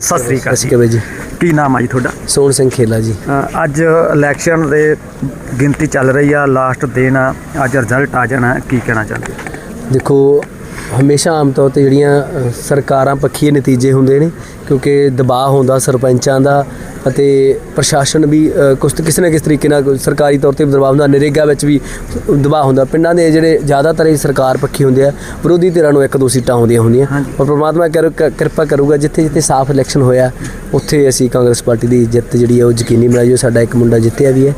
ਸਤਿ ਸ੍ਰੀ ਅਕਾਲ ਸ਼੍ਰੀ ਅਕਾਲ ਜੀ। ਕੀ ਨਾਮ ਆ ਜੀ ਤੁਹਾਡਾ? ਸੋਹਣ ਸਿੰਘ ਖੇਲਾ ਜੀ। ਅ, ਅੱਜ ਇਲੈਕਸ਼ਨ ਦੇ ਗਿਣਤੀ ਚੱਲ ਰਹੀ ਆ ਲਾਸਟ ਦਿਨ ਆ ਅੱਜ ਰਿਜ਼ਲਟ ਆ ਜਾਣਾ ਕੀ ਕਹਿਣਾ ਚਾਹੁੰਦੇ? ਦੇਖੋ ਹਮੇਸ਼ਾ ਆਮ ਤੌਰ ਤੇ ਜਿਹੜੀਆਂ ਅ, ਸਰਕਾਰਾਂ ਪੱਖੀ ਨਤੀਜੇ ਹੁੰਦੇ ਨੇ ਕਿਉਂਕਿ ਦਬਾਅ ਹੁੰਦਾ ਸਰਪੰਚਾਂ ਦਾ ਅਤੇ ਪ੍ਰਸ਼ਾਸਨ ਵੀ ਅ, ਕੁਛ ਤੇ ਕਿਸੇ ਨਾ ਕਿਸ ਤਰੀਕੇ ਨਾਲ ਕੋਈ ਸਰਕਾਰੀ ਤੌਰ ਤੇ ਵੀ ਦਬਾਅ ਹੁੰਦਾ ਨਰੇਗਾ ਵਿੱਚ ਵੀ ਦਬਾਅ ਹੁੰਦਾ। ਪਿੰਡਾਂ ਦੇ ਜਿਹੜੇ ਜ਼ਿਆਦਾਤਰ ਇਹ ਸਰਕਾਰ ਪੱਖੀ ਹੁੰਦੇ ਆ ਵਿਰੋਧੀ ਧਿਰਾਂ ਨੂੰ ਇੱਕ ਦੋ ਸੀਟਾਂ ਆਉਂਦੀਆਂ ਹੁੰਦੀਆਂ। ਔਰ ਪ੍ਰਮਾਤਮਾ ਕਰ- ਕ- ਕਿਰਪਾ ਕਰੂਗਾ ਜਿੱਥੇ ਜਿੱਥੇ ਸਾਫ਼ ਇਲੈਕਸ਼ਨ ਹੋਇਆ ਉੱਥੇ ਅਸੀਂ ਕਾਂਗਰਸ ਪਾਰਟੀ ਦੀ ਜਿੱਤ ਜਿਹੜੀ ਹੈ ਉਹ ਯਕੀਨੀ ਬਣਾਈ ਜੋ ਸਾਡਾ ਇੱਕ ਮੁੰਡਾ ਜਿੱਤਿਆ ਵੀ ਹੈ।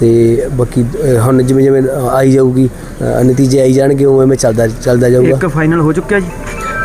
ਤੇ ਬਾਕੀ ਅ, ਹੁਣ ਜਿਵੇਂ ਜਿਵੇਂ ਆਈ ਜਾਊਗੀ ਅ, ਨਤੀਜੇ ਆਈ ਜਾਣਗੇ ਉਵੇਂ ਉਵੇਂ ਚੱਲਦਾ ਚੱਲਦਾ ਜਾਊਗਾ। ਇੱਕ ਫਾਈਨਲ ਹੋ ਚੁੱਕਿਆ ਜੀ?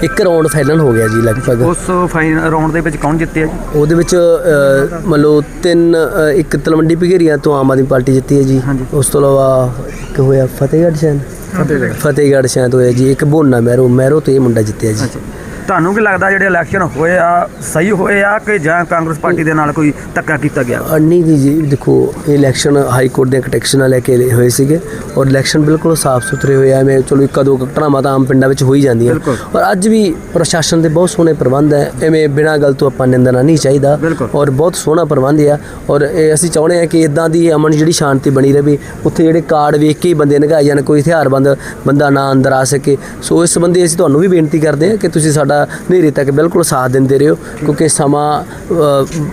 ਇੱਕ ਰਾਉਂਡ ਫਾਈਨਲ ਹੋ ਗਿਆ ਜੀ ਲਗਭਗ। ਉਸ ਫਾਈਨਲ ਰਾਉਂਡ ਦੇ ਵਿੱਚ ਕੌਣ ਜਿੱਤਿਆ ਜੀ? ਉਹਦੇ ਵਿੱਚ ਅ, ਮੰਨ ਲਓ ਤਿੰਨ ਅ, ਇੱਕ ਤਲਵੰਡੀ ਭਗੇਰੀਆਂ ਤੋਂ ਆਮ ਆਦਮੀ ਪਾਰਟੀ ਜਿੱਤੀ ਹੈ ਜੀ। ਹਾਂਜੀ। ਉਸ ਤੋਂ ਇਲਾਵਾ ਇੱਕ ਹੋਇਆ ਫਤਿਹਗੜ੍ਹ ਸ਼ਾਇਦ ਫਤਿਹਗੜ੍ਹ। ਫਤਿਹਗੜ੍ਹ ਸ਼ਾਇਦ ਹੋਇਆ ਜੀ ਇੱਕ ਬੋਨਾ ਮਹਿਰੋ ਮਹਿਰੋ ਤੋਂ ਇਹ ਮੁੰਡਾ ਜਿੱਤਿਆ ਜੀ। ਅੱਛਾ। ਤੁਹਾਨੂੰ ਕੀ ਲੱਗਦਾ ਜਿਹੜੇ ਇਲੈਕਸ਼ਨ ਹੋਏ ਆ ਸਹੀ ਹੋਏ ਆ ਕਿ ਜਾਂ ਕਾਂਗਰਸ ਪਾਰਟੀ ਦੇ ਨਾਲ ਕੋਈ ਧੱਕਾ ਕੀਤਾ ਗਿਆ ਅੰਨੀ ਦੀ ਜੀ ਦੇਖੋ ਇਹ ਇਲੈਕਸ਼ਨ ਹਾਈ ਕੋਰਟ ਦੀਆਂ ਕਟੈਕਸ਼ਨਾਂ ਲੈ ਕੇ ਹੋਏ ਸੀਗੇ ਔਰ ਇਲੈਕਸ਼ਨ ਬਿਲਕੁਲ ਸਾਫ਼ ਸੁਥਰੇ ਹੋਏ ਆ ਐਵੇਂ ਚਲੋ ਇੱਕ ਦੋ ਘਟਨਾਵਾਂ ਤਾਂ ਆਮ ਪਿੰਡਾਂ ਵਿੱਚ ਹੋ ਹੀ ਜਾਂਦੀਆਂ। ਔਰ ਅੱਜ ਵੀ ਪ੍ਰਸ਼ਾਸਨ ਦੇ ਬਹੁਤ ਸੋਹਣੇ ਪ੍ਰਬੰਧ ਹੈ ਐਵੇਂ ਬਿਨਾਂ ਗੱਲ ਤੋਂ ਆਪਾਂ ਨਿੰਦਣਾ ਨਹੀਂ ਚਾਹੀਦਾ। ਔਰ ਬਹੁਤ ਸੋਹਣਾ ਪ੍ਰਬੰਧ ਆ ਔਰ ਇਹ ਅਸੀਂ ਚਾਹੁੰਦੇ ਹਾਂ ਕਿ ਇਦਾਂ ਦੀ ਅਮਨ ਜਿਹੜੀ ਸ਼ਾਂਤੀ ਬਣੀ ਰਹੇ ਉੱਥੇ ਜਿਹੜੇ ਕਾਰਡ ਵੇਖ ਕੇ ਹੀ ਬੰਦੇ ਨਗਾਏ ਜਾਣ ਕੋਈ ਹਥਿਆਰਬੰਦ ਬੰਦਾ ਨਾ ਅੰਦਰ ਆ ਸਕੇ ਸੋ ਇਸ ਸੰਬੰਧੀ ਅਸੀਂ ਤੁਹਾਨੂੰ ਵੀ ਬੇਨਤੀ ਕਰਦੇ ਹਾਂ ਕਿ ਤੁਸੀਂ ਸਾਡਾ ਹਨੇਰੇ ਤੱਕ ਬਿਲਕੁਲ ਸਾਥ ਦਿੰਦੇ ਰਹੋ ਕਿਉਂਕਿ ਸਮਾਂ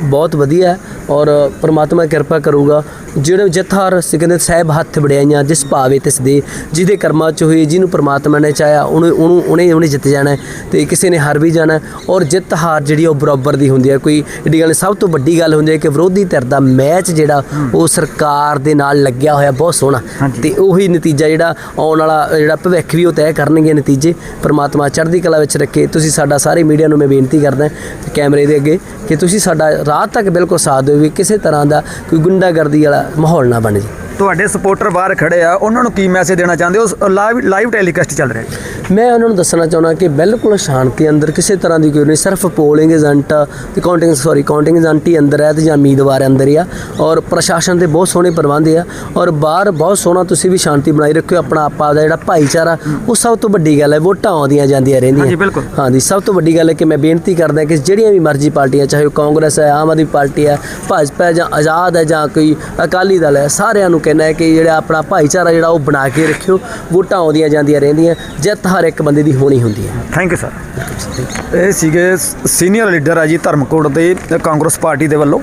ਬਹੁਤ ਵਧੀਆ ਹੈ ਔਰ ਪ੍ਰਮਾਤਮਾ ਕਿਰਪਾ ਕਰੂਗਾ ਜਿਹੜੇ ਜਿੱਤ ਹਾਰ ਅਸੀਂ ਕਹਿੰਦੇ ਸਹਿਬ ਹੱਥ ਵੜਿਆਈਆਂ ਜਿਸ ਭਾਵੇ ਤਿਸ ਦੇ ਜਿਹਦੇ ਕਰਮਾਂ ਚ ਹੋਈ ਜਿਹਨੂੰ ਪ੍ਰਮਾਤਮਾ ਨੇ ਚਾਹਿਆ ਉਹਨੂੰ ਉਹਨੂੰ ਉਹਨੇ ਉਹਨੇ ਜਿੱਤ ਜਾਣਾ ਤੇ ਕਿਸੇ ਨੇ ਹਾਰ ਵੀ ਜਾਣਾ ਔਰ ਜਿੱਤ ਹਾਰ ਜਿਹੜੀ ਉਹ ਬਰਾਬਰ ਦੀ ਹੁੰਦੀ ਹੈ ਕੋਈ ਏਡੀ ਗੱਲ। ਸਭ ਤੋਂ ਵੱਡੀ ਗੱਲ ਹੁੰਦੀ ਹੈ ਕਿ ਵਿਰੋਧੀ ਧਿਰ ਦਾ ਮੈਚ ਜਿਹੜਾ ਉਹ ਸਰਕਾਰ ਦੇ ਨਾਲ ਲੱਗਿਆ ਹੋਇਆ ਬਹੁਤ ਸੋਹਣਾ। ਤੇ ਉਹੀ ਨਤੀਜਾ ਜਿਹੜਾ ਆਉਣ ਵਾਲਾ ਜਿਹੜਾ ਭਵਿੱਖ ਵੀ ਉਹ ਤੈਅ ਕਰਨਗੇ ਨਤੀਜੇ ਪ੍ਰਮਾਤਮਾ ਚੜ੍ਹਦੀ ਕਲਾ ਵਿੱਚ ਰੱਖੇ ਤੁਸੀਂ ਸਾਡਾ ਸਾਰੇ ਮੀਡੀਆ ਨੂੰ ਮੈਂ ਬੇਨਤੀ ਕਰਦਾ ਕੈਮਰੇ ਦੇ ਅੱਗੇ ਕਿ ਤੁਸੀਂ ਸਾਡਾ ਰਾਤ ਤੱਕ ਬਿਲਕੁਲ ਸਾਥ ਦਿਓ ਵੀ ਕਿਸੇ ਤਰ੍ਹਾਂ ਦਾ ਕੋਈ ਗੁੰਡਾਗਰਦੀ ਵਾਲਾ ਮਾਹੌਲ ਨਾ ਬਣ ਜੇ ਤੁਹਾਡੇ ਸਪੋਰਟਰ ਬਾਹਰ ਖੜੇ ਆ ਉਹਨਾਂ ਨੂੰ ਕੀ ਮੈਸੇਜ ਦੇਣਾ ਚਾਹੁੰਦੇ ਹੋ? ਲਾਈਵ ਲਾਈਵ ਟੈਲੀਕਾਸਟ ਚੱਲ ਰਿਹਾ ਮੈਂ ਉਹਨਾਂ ਨੂੰ ਦੱਸਣਾ ਚਾਹੁੰਦਾ ਕਿ ਬਿਲਕੁਲ ਸ਼ਾਂਤੀ ਅੰਦਰ ਕਿਸੇ ਤਰ੍ਹਾਂ ਦੀ ਕੋਈ ਨਹੀਂ ਸਿਰਫ ਪੋਲਿੰਗ ਏਜੰਟ ਤੇ ਕਾਊਂਟਿੰਗ ਸੌਰੀ ਕਾਊਂਟਿੰਗ ਏਜੰਟ ਹੀ ਅੰਦਰ ਹੈ ਤੇ ਜਾਂ ਉਮੀਦਵਾਰ ਅੰਦਰ ਹੀ ਆ। ਔਰ ਪ੍ਰਸ਼ਾਸਨ ਦੇ ਬਹੁਤ ਸੋਹਣੇ ਪ੍ਰਬੰਧ ਆ। ਔਰ ਬਾਹਰ ਬਹੁਤ ਸੋਹਣਾ ਤੁਸੀਂ ਵੀ ਸ਼ਾਂਤੀ ਬਣਾਈ ਰੱਖਿਓ ਆਪਣਾ ਆਪਾ ਦਾ ਜਿਹੜਾ ਭਾਈਚਾਰਾ ਉਹ ਸਭ ਤੋਂ ਵੱਡੀ ਗੱਲ ਹੈ ਵੋਟਾਂ ਆਉਂਦੀਆਂ ਜਾਂਦੀਆਂ ਰਹਿੰਦੀਆਂ। ਹਾਂਜੀ, ਬਿਲਕੁਲ। ਹਾਂਜੀ ਸਭ ਤੋਂ ਵੱਡੀ ਗੱਲ ਹੈ ਕਿ ਮੈਂ ਬੇਨਤੀ ਕਰਦਾ ਕਿ ਜਿਹੜੀਆਂ ਵੀ ਮਰਜ਼ੀ ਪਾਰਟੀਆਂ ਚਾਹੇ ਉਹ ਕਾਂਗਰਸ ਹੈ ਆਮ ਆਦਮੀ ਪਾਰਟੀ ਹੈ ਭਾਜਪਾ ਜਾਂ ਆਜ਼ਾਦ ਹੈ ਜਾਂ ਕੋਈ ਅਕਾਲੀ ਦਲ ਹੈ ਸਾਰਿਆਂ ਨੂੰ ਕਹਿੰਦਾ ਹੈ ਕਿ ਜਿਹੜਾ ਆਪਣਾ ਭਾਈਚਾਰਾ ਜਿਹੜਾ ਉਹ ਬਣਾ ਕੇ ਰੱਖਿਓ, ਵੋਟਾਂ ਆਉਂਦੀਆਂ ਜਾਂਦੀਆਂ ਰਹਿੰਦੀਆਂ, ਜਿੱਤ ਹਰ ਇੱਕ ਬੰਦੇ ਦੀ ਹੋਣੀ ਹੁੰਦੀ ਹੈ। ਥੈਂਕ ਯੂ ਸਰ ਇਹ ਸੀਗੇ ਸੀਨੀਅਰ ਲੀਡਰ ਆ ਜੀ ਧਰਮਕੋਟ ਦੇ ਕਾਂਗਰਸ ਪਾਰਟੀ ਦੇ ਵੱਲੋਂ।